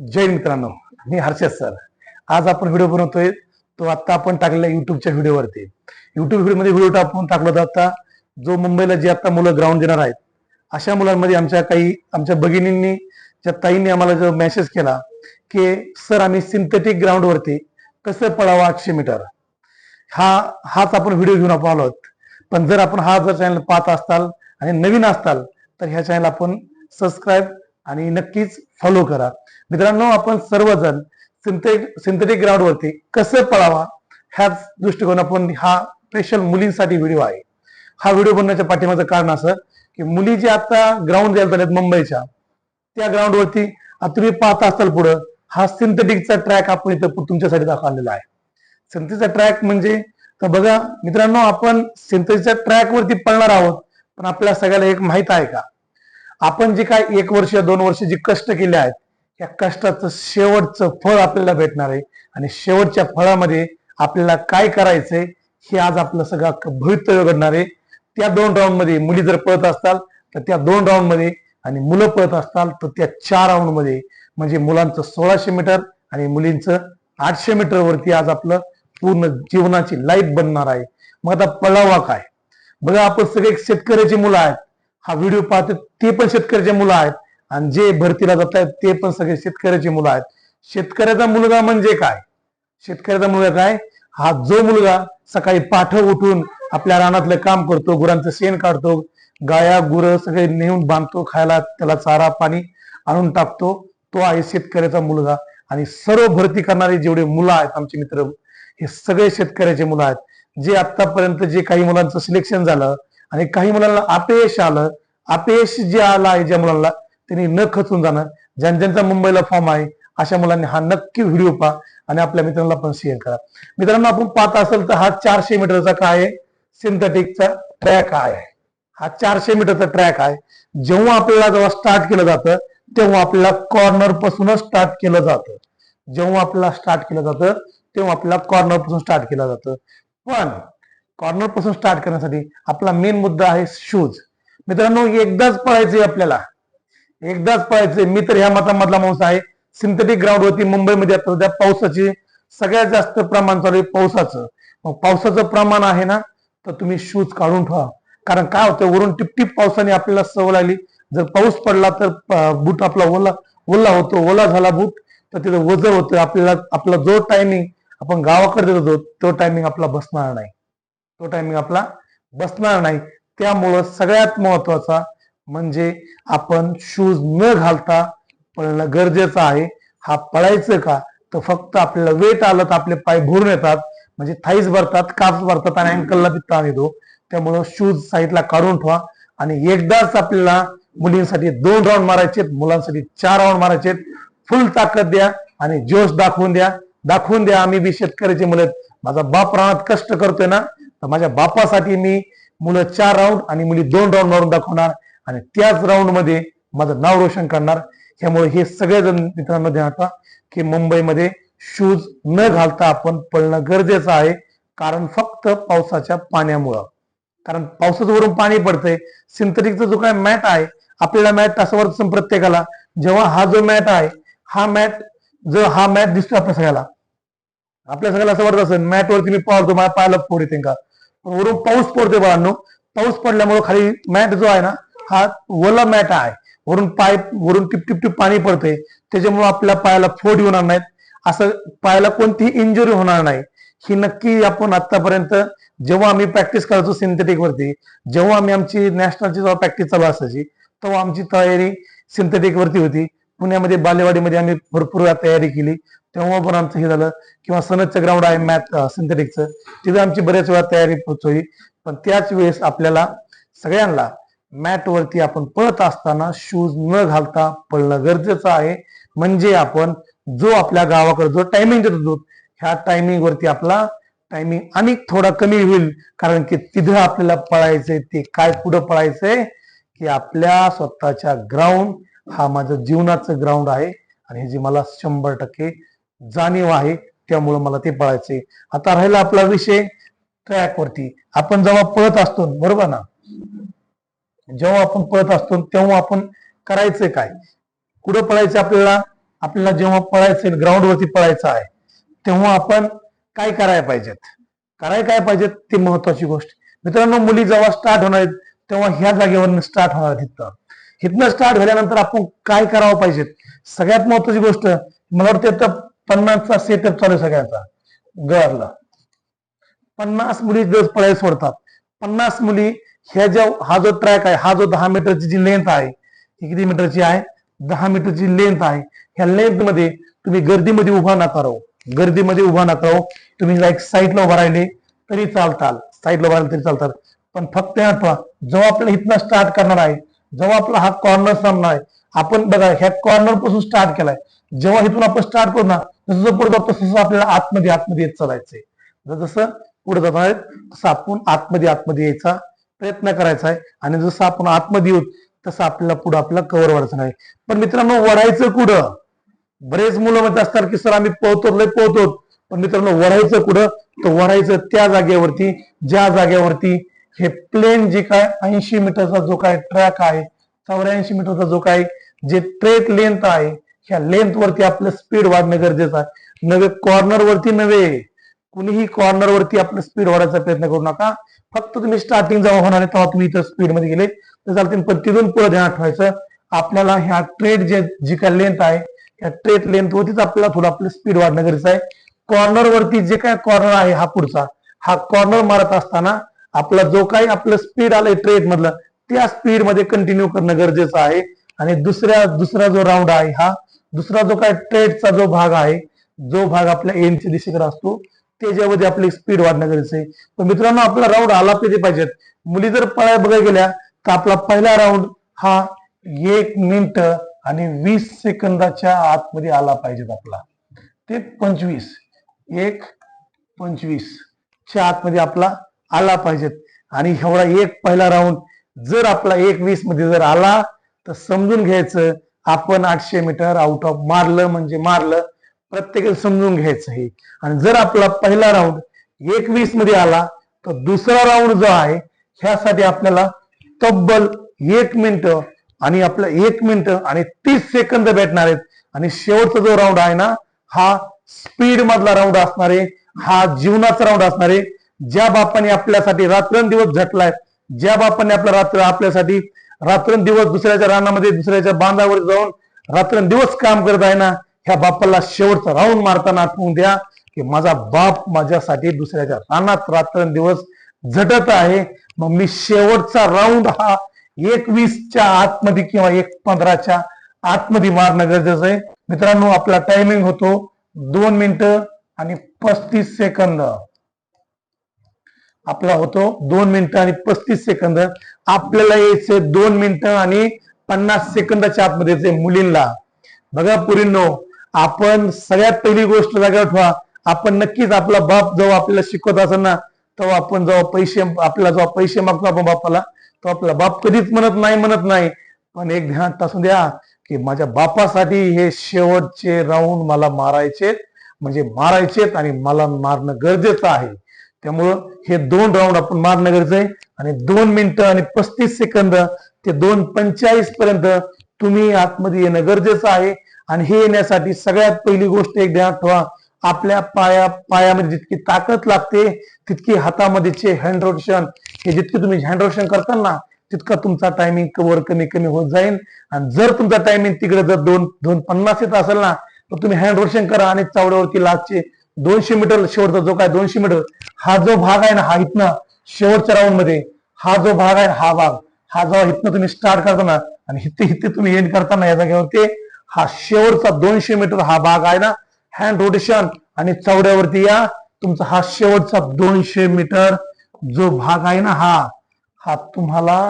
जय मित्रांनो. मी हर्षद सर. आज आपण व्हिडिओ बनवतोय तो आता आपण टाकलेला युट्यूबच्या व्हिडिओवरती. युट्यूब व्हिडिओमध्ये व्हिडिओ टाकून टाकला होता आता जो मुंबईला जे आता मुलं ग्राउंड देणार आहेत अशा मुलांमध्ये आमच्या काही आमच्या भगिनींनी ज्या ताईंनी आम्हाला जो मेसेज केला की सर आम्ही सिंथेटिक ग्राउंडवरती कसं पळावं आठशे मीटर? हा हाच आपण व्हिडिओ घेऊन आपण आलो आहोत. पण जर आपण हा जर चॅनल पाहत असताल आणि नवीन असताल तर ह्या चॅनल आपण सबस्क्राईब आणि नक्कीच फॉलो करा. मित्रांनो आपण सर्वजण सिंथेटिक सिंथेटिक ग्राउंड वरती कसं पळावा ह्याच दृष्टिकोन आपण हा स्पेशल मुलींसाठी व्हिडिओ आहे. हा व्हिडिओ बनवण्याच्या पाठीमागचं कारण असं की मुली जे आता ग्राउंड द्यायला झाल्यात मुंबईच्या त्या ग्राउंड वरती आता तुम्ही पाहता असाल पुढं हा सिंथेटिकचा ट्रॅक आपण इथं तुमच्यासाठी दाखवलेला आहे. सिंथेटिकचा ट्रॅक म्हणजे तर बघा मित्रांनो आपण सिंथेटिकच्या ट्रॅक वरती पळणार आहोत पण आपल्या सगळ्याला एक माहीत आहे का? आपण जे काय एक वर्ष दोन वर्ष जे कष्ट केले आहेत या कष्टाचं शेवटचं फळ आपल्याला भेटणार आहे. आणि शेवटच्या फळामध्ये आपल्याला काय करायचंय हे आज आपलं सगळं भवितव्य घडणार आहे. त्या दोन राऊंडमध्ये मुली जर पळत असताल तर त्या दोन राऊंडमध्ये आणि मुलं पळत असताल तर त्या चार राऊंडमध्ये. म्हणजे मुलांचं सोळाशे मीटर आणि मुलींचं आठशे मीटर वरती आज आपलं पूर्ण जीवनाची लाईफ बनणार आहे. मग आता पळावा काय? बघा आपण सगळे शेतकऱ्याची मुलं आहेत. हा व्हिडिओ पाहतो ते पण शेतकऱ्याचे मुलं आहेत. आणि जे भरतीला जात आहेत ते पण सगळे शेतकऱ्याची मुलं आहेत. शेतकऱ्याचा मुलगा म्हणजे काय? शेतकऱ्याचा मुलगा काय? हा जो मुलगा सकाळी पाठ उठून आपल्या रानातलं काम करतो गुरांचं शेण काढतो गाया गुरं सगळे नेऊन बांधतो खायला त्याला चारा पाणी आणून टाकतो तो आहे शेतकऱ्याचा मुलगा. आणि सर्व भरती करणारे जेवढे मुलं आहेत आमचे मित्र हे सगळे शेतकऱ्याचे मुलं आहेत. जे आतापर्यंत जे काही मुलांचं सिलेक्शन झालं आणि काही मुलांना अपयश आलं अपयश जे आलं आहे ज्या मुलांना त्यांनी न खचून जाणं. ज्यां ज्यांचा मुंबईला फॉर्म आहे अशा मुलांनी हा नक्की व्हिडिओ पहा आणि आपल्या मित्रांना पण शेअर करा. मित्रांनो आपण पाहत असेल तर हा चारशे मीटरचा काय आहे? सिंथेटिकचा ट्रॅक आहे. हा चारशे मीटरचा ट्रॅक आहे. जेव्हा आपल्याला जेव्हा स्टार्ट केलं जातं तेव्हा आपल्याला कॉर्नर पासूनच स्टार्ट केलं जातं. जेव्हा आपल्याला स्टार्ट केलं जातं तेव्हा आपल्याला कॉर्नरपासून स्टार्ट केलं जातं. पण कॉर्नरपासून स्टार्ट करण्यासाठी आपला मेन मुद्दा आहे शूज मित्रांनो एकदाच पळायचंय आपल्याला. एकदाच पाहायचे मी तर ह्या मतामधला माणूस आहे. सिंथेटिक ग्राउंड वरती मुंबईमध्ये आता सध्या पावसाची सगळ्यात जास्त प्रमाण चालू आहे पावसाचं. मग पावसाचं प्रमाण आहे ना तर तुम्ही शूज काढून ठेवा. कारण काय होतं वरून टिपटिप पावसाने आपल्याला सवय लागली. जर पाऊस पडला तर बूट आपला ओला ओला होतो ओला झाला बूट तर तिथं वजन होतं आपल्याला आपला जो टायमिंग आपण गावाकडे देतो तो टायमिंग आपला बसणार नाही. तो टायमिंग आपला बसणार नाही. त्यामुळं सगळ्यात महत्त्वाचा म्हणजे आपण शूज न घालता पळणं गरजेचं आहे. हा पळायचं का? तर फक्त आपल्याला वेट आलं तर आपले पाय भरून येतात. म्हणजे थाईज भरतात काफ भरतात आणि अँकलला बी ताण येतो त्यामुळं शूज साईडला काढून ठेवा. आणि एकदाच आपल्याला मुलींसाठी दोन राऊंड मारायचे मुलांसाठी चार राऊंड मारायचे फुल ताकद द्या आणि जोश दाखवून द्या. दाखवून द्या आम्ही बी शेतकऱ्याचे मुलं माझा बाप रानात कष्ट करतोय ना तर माझ्या बापासाठी मी मुलं चार राऊंड आणि मुली दोन राऊंड मारून दाखवणार. आणि त्याच राऊंडमध्ये माझं नाव रोशन करणार. त्यामुळे हे सगळेजण मित्रांनो ध्यानात ठेवा की मुंबईमध्ये शूज न घालता आपण पळणं गरजेचं आहे. कारण फक्त पावसाच्या पाण्यामुळं. कारण पावसाचं वरून पाणी पडतंय. सिंथेटिकचा जो काय मॅट आहे आपल्याला मॅट असं वाटतं प्रत्येकाला. जेव्हा हा जो मॅट आहे हा मॅट जो हा मॅट दिसतो आपल्या सगळ्याला. आपल्या सगळ्याला असं वाटत असेल मॅट वरती मी पावतो माझ्या पायाला फोड येते का? वरून पाऊस पडतोय बाळांनो. पाऊस पडल्यामुळे खाली मॅट जो आहे ना हा ओला मॅट आहे. वरून पाय वरून टिप टिप टिप पाणी पडते त्याच्यामुळे आपल्या पायाला फोड येणार नाहीत. असं पायाला कोणतीही इंजुरी होणार नाही. ही नक्की आपण आतापर्यंत जेव्हा आम्ही प्रॅक्टिस करायचो सिंथेटिक वरती जेव्हा आम्ही आमची नॅशनलची जेव्हा प्रॅक्टिस चालू असायची तेव्हा आमची तयारी सिंथेटिक वरती होती. पुण्यामध्ये बालेवाडीमध्ये आम्ही भरपूर वेळा तयारी केली. तेव्हा पण आमचं हे झालं किंवा सनदचं ग्राउंड आहे मॅथ सिंथेटिकचं तिथे आमची बऱ्याच वेळा तयारी होती पण त्याच वेळेस आपल्याला सगळ्यांना मॅट वरती आपण पळत असताना शूज न घालता पळणं गरजेचं आहे. म्हणजे आपण जो आपल्या गावाकडे जो टायमिंग देत होतो ह्या टायमिंग वरती आपला टायमिंग आणि थोडा कमी होईल. कारण की तिथं आपल्याला पळायचंय ते काय पुढं पळायचंय की आपल्या स्वतःच्या ग्राउंड हा माझं जीवनाचं ग्राउंड आहे. आणि जी मला शंभर टक्के जाणीव आहे त्यामुळं मला ते पळायचे आता राहिला आपला विषय ट्रॅक वरती. आपण जेव्हा पळत असतो बरोबर ना? जेव्हा आपण पळत असतो तेव्हा आपण करायचंय काय? कुठं पळायचं आपल्याला? आपल्याला जेव्हा पळायचं ग्राउंड वरती पळायचं आहे तेव्हा आपण काय करायला पाहिजेत? करायला काय पाहिजेत? ते महत्वाची गोष्ट. मित्रांनो मुली जेव्हा स्टार्ट होणार आहेत तेव्हा ह्या जागेवर स्टार्ट होणार तिथं हिथनं स्टार्ट झाल्यानंतर आपण काय करावं पाहिजेत? सगळ्यात महत्वाची गोष्ट मला वाटतं आता पन्नासचा सेटअप चालू सगळ्याचा. सगळ्यांचा गर्ल पन्नास मुली जर पळायला सोडतात. पन्नास मुली ह्या ज्या हा जो ट्रॅक आहे हा जो दहा मीटरची जी लेंथ आहे ही किती मीटरची आहे? दहा मीटरची लेंथ आहे. ह्या लेंथमध्ये तुम्ही गर्दीमध्ये उभा नका राहू. गर्दीमध्ये उभा नका राहू. तुम्ही एक साईडला उभा राहिले तरी चालताल. साईडला उभा राहिले तरी चालतात पण फक्त आठवा जेव्हा आपल्याला इथनं स्टार्ट करणार आहे जेव्हा आपला हा कॉर्नर सामना आहे आपण बघा ह्या कॉर्नरपासून स्टार्ट केलाय. जेव्हा इथून आपण स्टार्ट करू ना जसं पुढे जातो तसं आपल्याला आतमध्ये आतमध्ये येत चालायचंय. जसं पुढे जात आहेत. तसं आपण आतमध्ये आतमध्ये यायचा प्रयत्न करायचा आहे. आणि जसं आपण आतमध्ये येऊ तसं आपल्याला पुढं आपल्याला कव्हर वाढायचं नाही. पण मित्रांनो वढायचं कुठं? बरेच मुलं म्हणत असतात की सर आम्ही पोहतो लय पोहतो पण मित्रांनो वढायचं कुठं? तर वढायचं त्या जागेवरती ज्या जागेवरती हे प्लेन जे काय ऐंशी मीटरचा जो काय ट्रॅक आहे चौऱ्याऐंशी मीटरचा जो काय जे ट्रेक लेंथ आहे ह्या लेंथ वरती आपलं स्पीड वाढणं गरजेचं आहे. नव्हे कॉर्नर वरती नव्हे. कुणीही कॉर्नर वरती आपलं स्पीड वाढायचा प्रयत्न करू नका. फक्त तुम्ही स्टार्टिंग जेव्हा होणार आहे तेव्हा तुम्ही इथं स्पीडमध्ये गेले तर चालतील. पण तिथून पुढे ध्यान ठेवायचं आपल्याला ह्या ट्रेड जे जी काय लेंथ आहे या ट्रेड लेंथवरतीच आपल्याला थोडं आपलं स्पीड वाढणं गरजेचं आहे. कॉर्नर वरती जे काय कॉर्नर आहे हा पुढचा. हा कॉर्नर मारत असताना आपला जो काही आपलं स्पीड आलंय ट्रेड मधलं त्या स्पीडमध्ये कंटिन्यू करणं गरजेचं आहे. आणि दुसऱ्या दुसरा जो राऊंड आहे हा दुसरा जो काय ट्रेडचा जो भाग आहे जो भाग आपल्या एनच्या दिशेकडे असतो त्याच्यामध्ये आपली स्पीड वाढणं गरजेचं आहे. पण मित्रांनो आपला राऊंड आला पाहिजे पाहिजेत. मुली जर पळाय बघायला गेल्या तर आपला पहिला राऊंड हा एक मिनिट आणि वीस सेकंदाच्या आतमध्ये आला पाहिजेत आपला. ते पंचवीस. एक पंचवीस च्या आतमध्ये आपला आला पाहिजेत. आणि एवढा एक पहिला राऊंड जर आपला एक वीसमध्ये जर आला तर समजून घ्यायचं आपण आठशे मीटर आउट ऑफ मारलं म्हणजे मारलं प्रत्येकाला समजून घ्यायचं आहे आणि जर आपला पहिला राऊंड एकवीसमध्ये आला तर दुसरा राऊंड जो आहे ह्यासाठी आपल्याला तब्बल एक मिनिट आणि आपलं एक मिनिट आणि तीस सेकंद भेटणार आहेत. आणि शेवटचा जो राऊंड आहे ना हा स्पीड मधला राऊंड असणार आहे. हा जीवनाचा राऊंड असणार आहे. ज्या बापाने आपल्यासाठी रात्रंदिवस झटलाय ज्या बापाने आपला रात्र आपल्यासाठी रात्रंदिवस दुसऱ्याच्या रानामध्ये दुसऱ्याच्या बांधावर जाऊन रात्रंदिवस काम करत आहे ना ह्या बापाला शेवटचा राऊंड मारताना आठवून द्या की माझा बाप माझ्यासाठी दुसऱ्याच्या रानात रात्रंदिवस झटत आहे. मग मी शेवटचा राऊंड हा एकवीसच्या आतमध्ये किंवा एक पंधराच्या आतमध्ये मारणं गरजेचं आहे. मित्रांनो आपला टायमिंग होतो दोन मिनिटं आणि पस्तीस सेकंद. आपला होतो दोन मिनिटं आणि पस्तीस सेकंद. आपल्याला यायचे दोन मिनिटं आणि पन्नास सेकंदाच्या आतमध्ये मुलींना बघा पुरींनो आपण सगळ्यात पहिली गोष्ट जागा ठेवा. आपण नक्कीच आपला बाप जेव्हा आपल्याला शिकवत असताना ना तेव्हा आपण जेव्हा पैसे आपल्याला जेव्हा पैसे मागतो आपण बापाला तो आपला बाप कधीच म्हणत नाही म्हणत नाही. पण एक ध्यान असू द्या की माझ्या बापासाठी हे शेवटचे राऊंड मला मारायचे म्हणजे मारायचेत आणि मला मारणं गरजेचं आहे. त्यामुळं हे दोन राऊंड आपण मारणं गरजेचं आहे. आणि दोन मिनिटं आणि पस्तीस सेकंद ते दोन पंचेचाळीस पर्यंत तुम्ही आतमध्ये येणं गरजेचं आहे. आणि हे येण्यासाठी सगळ्यात पहिली गोष्ट एक ध्यानात ठेवा. आपल्या पाया पायामध्ये जितकी ताकद लागते तितकी हातामध्येचे हँड रोटेशन हे जितके तुम्ही हँड रोटेशन करताल ना तितका तुमचा टायमिंग कवर कमी कमी होत जाईल आणि जर तुमचा टायमिंग तिकडे जर दोन दोन पन्नास येत असेल ना तर तुम्ही हँड रोटेशन करा आणि चावड्यावरती लास्टचे दोनशे मीटर शेवटचा जो काय दोनशे मीटर हा जो भाग आहे ना हा इथनं शेवटच्या राऊंडमध्ये हा जो भाग आहे हा भाग. हा जो इथनं तुम्ही स्टार्ट करताना आणि हिथे हिथे तुम्ही एंड करताना या जागेवरती हा शेवटचा दोनशे मीटर हा भाग आहे ना. हँड रोटेशन आणि चौड्यावरती या. तुमचा हा शेवटचा दोनशे मीटर जो भाग आहे ना हा हा तुम्हाला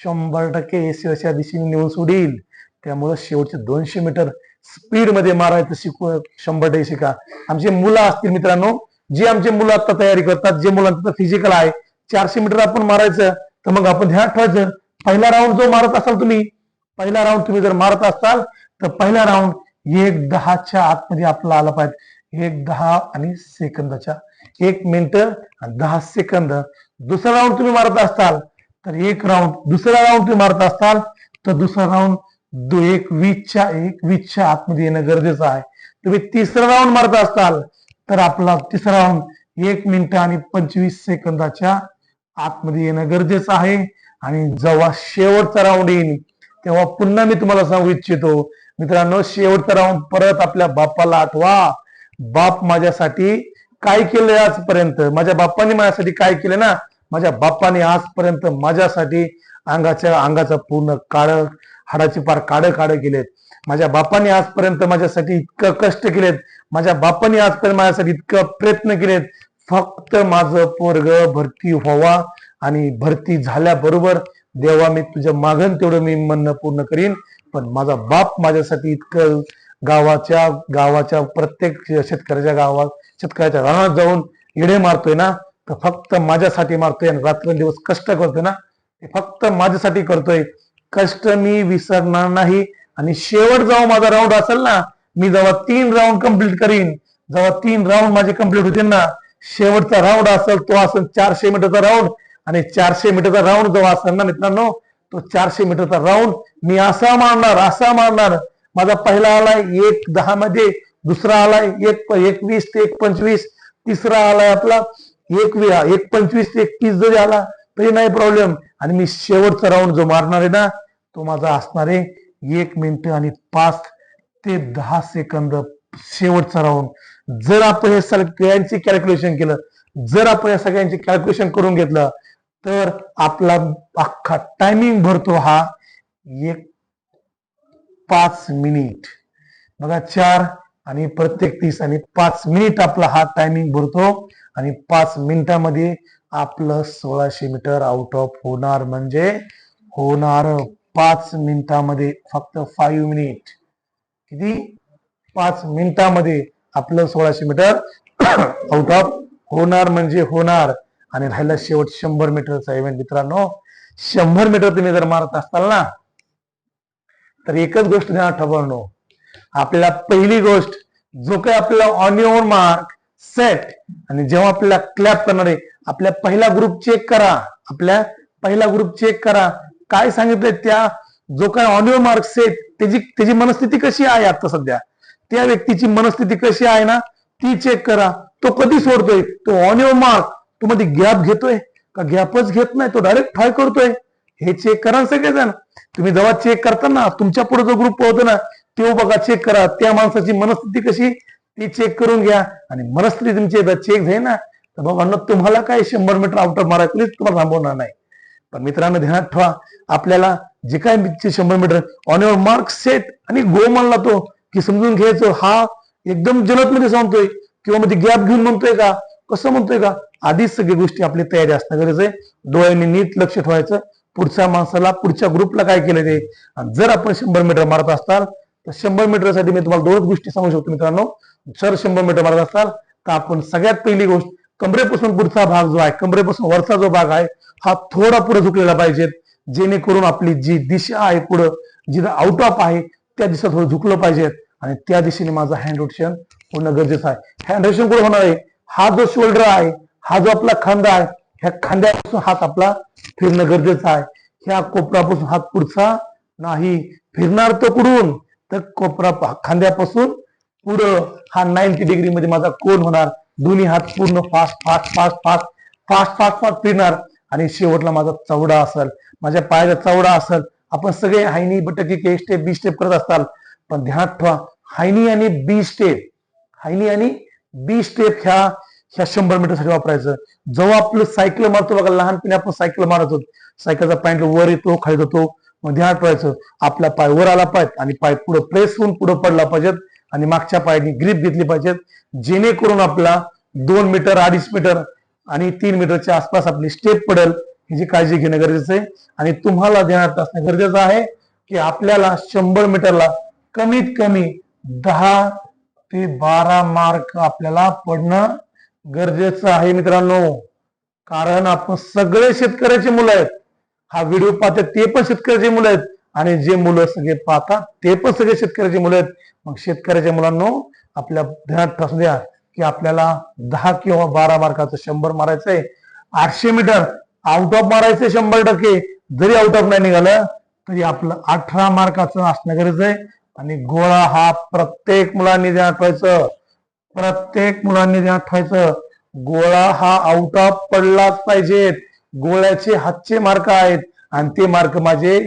शंभर टक्के अशा दिशेने नेऊन सोडील. त्यामुळं शेवटचे दोनशे मीटर स्पीडमध्ये मारायचं शिकू शंभर टक्के शिका. आमचे मुलं असतील मित्रांनो जे आमचे मुलं आता तयारी करतात जे मुलांचं फिजिकल आहे चारशे मीटर आपण मारायचं तर मग आपण ध्यान ठेवायचं. पहिला राऊंड जो मारत असाल तुम्ही पहिला राऊंड तुम्ही जर मारत असाल तर पहिला राऊंड एक दहाच्या आतमध्ये आपला आला पाहिजे. एक दहा आणि सेकंदाच्या. एक मिनिट दहा सेकंद दुसरा राऊंड तुम्ही मारत असाल तर एक राऊंड दुसरा राऊंड तुम्ही मारत असाल तर दुसरा राऊंड एक वीसच्या एक वीसच्या आतमध्ये येणं गरजेचं आहे. तुम्ही तिसरा राऊंड मारत असाल तर आपला तिसरा राऊंड एक मिनिट आणि पंचवीस सेकंदाच्या आतमध्ये येणं गरजेचं आहे. आणि जेव्हा शेवटचा राऊंड येईल तेव्हा पुन्हा मी तुम्हाला सांगू इच्छितो मित्रांनो शेवट राहून परत आपल्या बापाला आठवा. बाप माझ्यासाठी काय केलंय आजपर्यंत? माझ्या बाप्पाने माझ्यासाठी काय केलं ना? माझ्या बाप्पाने आजपर्यंत माझ्यासाठी अंगाच्या अंगाचा पूर्ण काळ हाडाची पार काळं काळं केलेत. माझ्या बापाने आजपर्यंत माझ्यासाठी इतकं कष्ट केलेत. माझ्या बापाने आजपर्यंत माझ्यासाठी इतकं प्रयत्न केलेत. फक्त माझं पोरग भरती व्हावा आणि भरती झाल्याबरोबर देवा मी तुझ्या मागण तेवढं मी म्हणणं पूर्ण करीन. पण माझा बाप माझ्यासाठी इतकं गावाच्या गावाच्या प्रत्येक शेतकऱ्याच्या गावात शेतकऱ्याच्या रानात जाऊन इडे मारतोय ना तर फक्त माझ्यासाठी मारतोय आणि रात्रंदिवस कष्ट करतोय ना ते फक्त माझ्यासाठी करतोय. कष्ट मी विसरणार नाही आणि शेवट जेव्हा माझा राऊंड असेल ना मी जेव्हा तीन राऊंड कंप्लीट करीन जेव्हा तीन राऊंड माझे कंप्लीट होतील ना शेवटचा राऊंड असेल तो असेल चारशे मीटरचा राऊंड आणि चारशे मीटरचा राऊंड जेव्हा असेल ना मित्रांनो तो चारशे मीटरचा राऊंड मी असा मारणार असा मारणार. माझा पहिला आलाय एक दहा मध्ये दुसरा आलाय एक एकवीस ते एक पंचवीस तिसरा आलाय आपला एक एक पंचवीस ते एक तीस जरी आला तरी नाही प्रॉब्लेम आणि मी शेवटचा राऊंड जो मारणार आहे ना तो माझा असणार आहे एक मिनिट आणि पाच ते दहा सेकंद शेवटचा राऊंड जर आपण हे सगळ्यांची कॅल्क्युलेशन केलं जर आपण या सगळ्यांची कॅल्क्युलेशन करून घेतलं तर आपला अख्खा टायमिंग भरतो हा एक पाच मिनिट बघा चार आणि प्रत्येक तीस आणि पाच मिनिट आपला हा टायमिंग भरतो आणि पाच मिनिटामध्ये आपलं सोळाशे मीटर आउट ऑफ होणार म्हणजे होणार पाच मिनिटामध्ये फक्त फाईव्ह मिनिट किती? पाच मिनिटामध्ये आपलं सोळाशे मीटर आउट ऑफ होणार म्हणजे होणार. आणि राहिला शेवट शंभर मीटरचा इव्हेंट मित्रांनो शंभर मीटर तुम्ही जर मारत असताल ना तर एकच गोष्ट ध्यानात ठेवणं आपल्याला पहिली गोष्ट जो काही आपल्याला ऑन युअर मार्क सेट आणि जेव्हा आपल्याला क्लॅप करणार आहे आपल्या पहिला ग्रुप चेक करा. आपल्या पहिला ग्रुप चेक करा. काय सांगितलंय त्या जो काय ऑन युअर मार्क सेट त्याची त्याची मनस्थिती कशी आहे आता सध्या? त्या व्यक्तीची मनस्थिती कशी आहे ना ती चेक करा. तो कधी सोडतोय? तो ऑन युअर मार्क तो मध्ये गॅप घेतोय का गॅपच घेत नाही? तो डायरेक्ट ट्राय करतोय. हे चेक करा सगळेजण. तुम्ही जेव्हा चेक करताना तुमच्यापुढे जो ग्रुप होतो ना तो बघा चेक करा. त्या माणसाची मनस्थिती कशी? ती चेक करून घ्या. आणि मनस्थिती तुमची एकदा चेक झाली ना तर बाबा तुम्हाला काय शंभर मीटर आउटर मारायला कोणीच तुम्हाला थांबवणार नाही. पण मित्रांनो ध्यानात ठेवा. आपल्याला जे काय शंभर metre on your mark set आणि गो म्हणला तो की समजून घ्यायचो. हा एकदम जलदमध्ये सांगतोय. किंवा मध्ये गॅप घेऊन म्हणतोय का? कसं म्हणतोय का? आधीच सगळी गोष्टी आपली तयारी असणं गरजेचं आहे. डोळ्यांनी नीट लक्ष ठेवायचं. पुढच्या माणसाला पुढच्या ग्रुपला काय केलं ते? आणि जर आपण शंभर मीटर मारत असाल तर शंभर मीटरसाठी मी तुम्हाला दोनच गोष्टी सांगू शकतो मित्रांनो. जर शंभर मीटर मारत असाल तर आपण सगळ्यात पहिली गोष्ट कमरेपासून पुढचा भाग जो आहे कमरेपासून वरचा जो भाग आहे हा थोडा पुढे झुकलेला पाहिजे. जेणेकरून आपली जी दिशा आहे पुढं जिथं आउट ऑफ आहे त्या दिशा थोडं झुकलं पाहिजे. आणि त्या दिशेने माझं हँड रोटेशन होणं गरजेचं आहे. हँड रोटेशन कुठं होणार आहे? हा जो शोल्डर आहे हा जो आपला खांदा आहे ह्या खांद्यापासून हात आपला फिरणं गरजेचं आहे. ह्या कोपरापासून हात पुढचा नाही. फिरणार तो कुठून? तर कोपरा खांद्यापासून पुढं हा नाईन्टी डिग्री मध्ये माझा कोण होणार. दोन्ही हात पूर्ण fast fast fast fast fast fast fast फिरणार. आणि शेवटला माझा चवडा असेल. माझ्या पायाचा चवडा असेल. आपण सगळे हायनी बटकी के स्टेप बी स्टेप करत असताल पण ध्यानात ठेवा हायनी आणि बी स्टेप हायनी आणि बी स्टेप ह्या ह्या शंभर मीटरसाठी वापरायचं. जेव्हा आपलं सायकल मारतो बघा लहानपणी आपण सायकल मारत होतो. सायकलचा पॅन्ट वर येतो खाली जातो मग ध्यानात ठेवायचं. आपला पाय वर आला पाहिजे आणि पाय पुढे प्रेस होऊन पुढे पडला पाहिजेत आणि मागच्या पायाने ग्रीप घेतली पाहिजेत. जेणेकरून आपला दोन मीटर अडीच मीटर आणि तीन मीटरच्या आसपास आपली स्टेप पडेल ह्याची काळजी घेणं गरजेचं आहे. आणि तुम्हाला ध्यानात असणं गरजेचं आहे की आपल्याला शंभर मीटरला कमीत कमी दहा ते बारा मार्क आपल्याला पडणं गरजेचं आहे मित्रांनो. कारण आपण सगळे शेतकऱ्याची मुलं आहेत. हा व्हिडिओ पाहतात ते पण शेतकऱ्याची मुलं आहेत. आणि जे मुलं सगळे पाहतात ते पण सगळे शेतकऱ्याची मुलं आहेत. मग शेतकऱ्याच्या मुलांनो आपल्या ध्यानात असू द्या की आपल्याला दहा किंवा बारा मार्काचं शंभर मारायचंय. आठशे मीटर आउट ऑफ मारायचंय शंभर टक्के. जरी आउट ऑफ नाही निघालं तरी आपलं अठरा मार्काचं असणं गरजेचं आहे. आणि गोळा हा प्रत्येक मुलांनी ध्यानात ठेवायचं प्रत्येक मुलांनी ध्यान ठेवायचं गोळा हा आउट ऑफ पडलाच पाहिजेत. गोळ्याचे हातचे मार्क आहेत. आणि ते मार्क माझे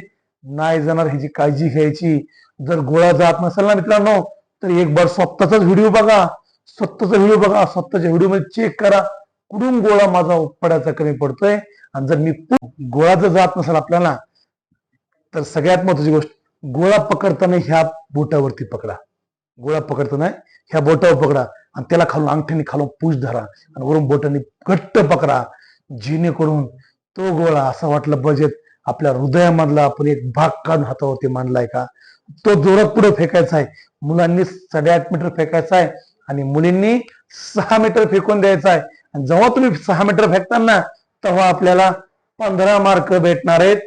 नाही जाणार ह्याची काळजी घ्यायची. जर गोळा जात नसेल ना मित्रांनो तर एक बार स्वतःचाच व्हिडिओ बघा. स्वतःचा व्हिडिओ बघा. स्वतःच्या व्हिडिओमध्ये चेक करा. कुठून गोळा माझा पडायचा कमी पडतोय? आणि जर मी गोळा जर जात नसेल आपल्याला तर सगळ्यात महत्वाची गोष्ट गोळा पकडताना ह्या बोटावरती पकडा. गोळा पकडताना ह्या बोटावर पकडा आणि त्याला खालून अंगठ्याने खालून पूज धरा आणि वरून बोटाने घट्ट पकडा. जेणेकरून तो गोळा असं वाटलं बजेट आपल्या हृदयामधला आपण एक भाग काढून हातावरती मांडलाय का? तो जोरात पुढे फेकायचा आहे. मुलांनी साडेआठ मीटर फेकायचा आहे आणि मुलींनी सहा मीटर फेकून द्यायचा आहे. आणि जेव्हा तुम्ही सहा मीटर फेकताना तेव्हा आपल्याला पंधरा मार्क भेटणार आहेत.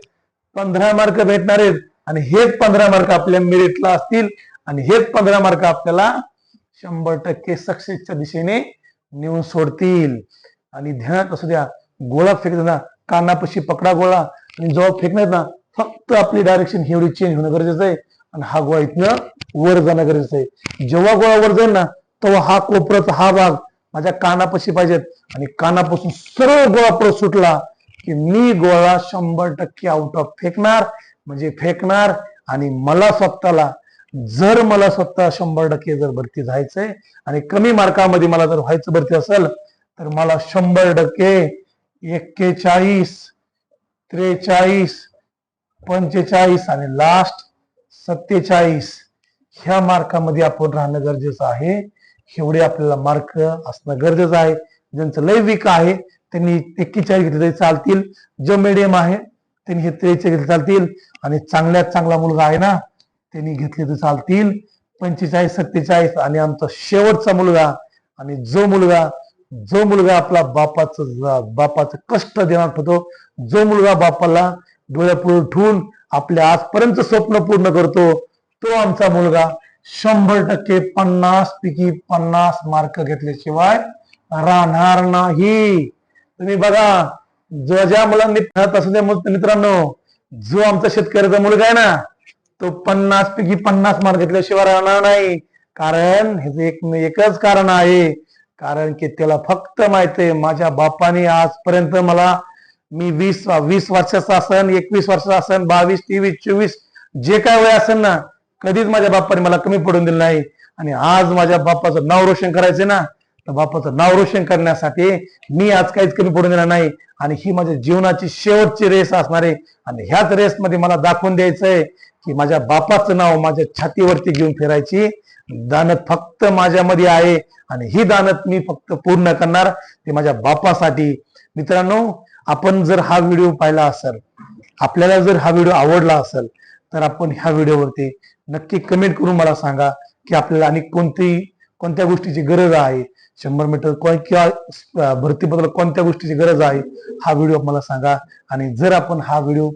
पंधरा मार्क भेटणार आहेत. आणि हेच पंधरा मार्क आपल्या मेरिटला असतील. आणि हेच पंधरा मार्क आपल्याला शंभर टक्के सक्सेसच्या दिशेने नेऊन सोडतील. आणि ध्यानात असू द्या गोळा फेकताना कानापाशी पकडा गोळा आणि जवळ फेकण्यात ना फक्त आपली डायरेक्शन एवढी चेंज होणं गरजेचं आहे. आणि हा गोळा इथनं वर जाणं गरजेचं आहे. जेव्हा गोळा वर जाईल ना तेव्हा हा कोपराचा हा भाग माझ्या कानापाशी पाहिजेत. आणि कानापासून सरळ गोळा परत सुटला की मी गोळा शंभर टक्के आउट ऑफ फेकणार. म्हणजे फेकणार आणि मला स्वतःला जर मला स्वतः शंभर टक्के जर भरती जायचंय आणि कमी मार्कामध्ये मला जर व्हायचं भरती असेल तर मला शंभर टक्के एक्केचाळीस त्रेचाळीस पंचेचाळीस आणि लास्ट सत्तेचाळीस ह्या मार्कामध्ये आपण राहणं गरजेचं आहे. एवढे आपल्याला मार्क असणं गरजेचं आहे. ज्यांचं लय वीक आहे त्यांनी एक्केचाळीस घेतले तरी चालतील. जो मिडियम आहे त्यांनी हे त्रेचाळीस घेतले चालतील. आणि चांगल्यात चांगला मुलगा आहे ना त्यांनी घेतले तर चालतील. पंचेचाळीस सत्तेचाळीस आणि आमचा शेवटचा मुलगा आणि जो मुलगा जो मुलगा आपला बापाचं बापाचं कष्ट देणार होतो जो मुलगा बापाला डोळ्यापुढे ठेवून आपल्या आजपर्यंत स्वप्न पूर्ण करतो तो आमचा मुलगा शंभर टक्के पन्नास पैकी पन्नास मार्क घेतल्याशिवाय राहणार नाही. तुम्ही बघा जो ज्या मुलांनी असू द्या मित्रांनो जो आमचा शेतकऱ्याचा मुलगा आहे ना तो पन्नास पैकी पन्नास मार्क घेतल्याशिवाय राहणार नाही. कारण एक एकच कारण आहे. कारण की त्याला फक्त माहीत आहे माझ्या बापाने आजपर्यंत मला मी वीस वीस वर्षाचा असन एकवीस वर्षाचा असन बावीस तेवीस चोवीस जे काय वय असेल ना कधीच माझ्या बापाने मला कमी पडून दिलं नाही. आणि आज माझ्या बापाचं नाव रोशन करायचं ना तर बापाचं नाव रोशन करण्यासाठी मी आज काहीच कमी पडून दिला नाही. आणि ही माझ्या जीवनाची शेवटची रेस असणार आहे. आणि ह्याच रेसमध्ये मला दाखवून द्यायचंय की माझ्या बापाचं नाव माझ्या छातीवरती घेऊन फिरायची. दानत फक्त माझ्यामध्ये आहे. आणि ही दानत मी फक्त पूर्ण करणार. ते माझ्या बापासाठी. मित्रांनो आपण जर हा व्हिडिओ पाहिला असेल आपल्याला जर हा व्हिडिओ आवडला असेल तर आपण ह्या व्हिडिओवरती नक्की कमेंट करून मला सांगा की आपल्याला आणि कोणती कोणत्या गोष्टीची गरज आहे. शंभर मीटर कोण- किंवा भरतीबद्दल कोणत्या गोष्टीची गरज आहे हा व्हिडिओ मला सांगा. आणि जर आपण हा व्हिडिओ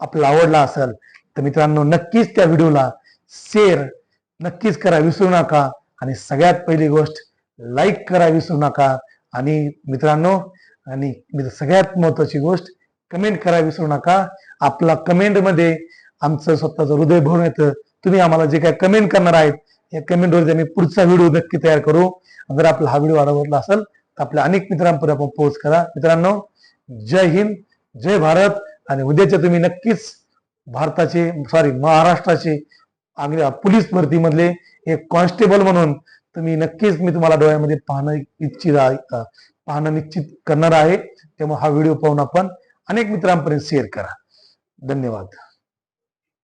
आपला आवडला असेल तर मित्रांनो नक्कीच त्या व्हिडिओला शेअर नक्कीच करा विसरू नका. आणि सगळ्यात पहिली गोष्ट लाईक करा विसरू नका. आणि मित्रांनो आणि सगळ्यात महत्वाची गोष्ट कमेंट करा विसरू नका. आपला कमेंटमध्ये आमचं स्वतःचं हृदय भरून येतं. तुम्ही आम्हाला जे काय कमेंट करणार आहेत या कमेंटवर आम्ही पुढचा व्हिडिओ नक्की तयार करू. जर आपला हा व्हिडिओ आवडला असेल तर आपल्या अनेक मित्रांपर्यंत आपण पोहोच करा. मित्रांनो जय हिंद जय भारत. आणि उद्याच्या तुम्ही नक्कीच भारताचे सॉरी महाराष्ट्राचे आग्रा पोलीस भरतीमधले एक कॉन्स्टेबल म्हणून तुम्ही नक्कीच मी तुम्हाला डोळ्यामध्ये पाहणं इच्छित आहे पाहणं निश्चित करणार आहे. त्यामुळे हा व्हिडिओ पाहून आपण अनेक मित्रांपर्यंत शेअर करा. धन्यवाद.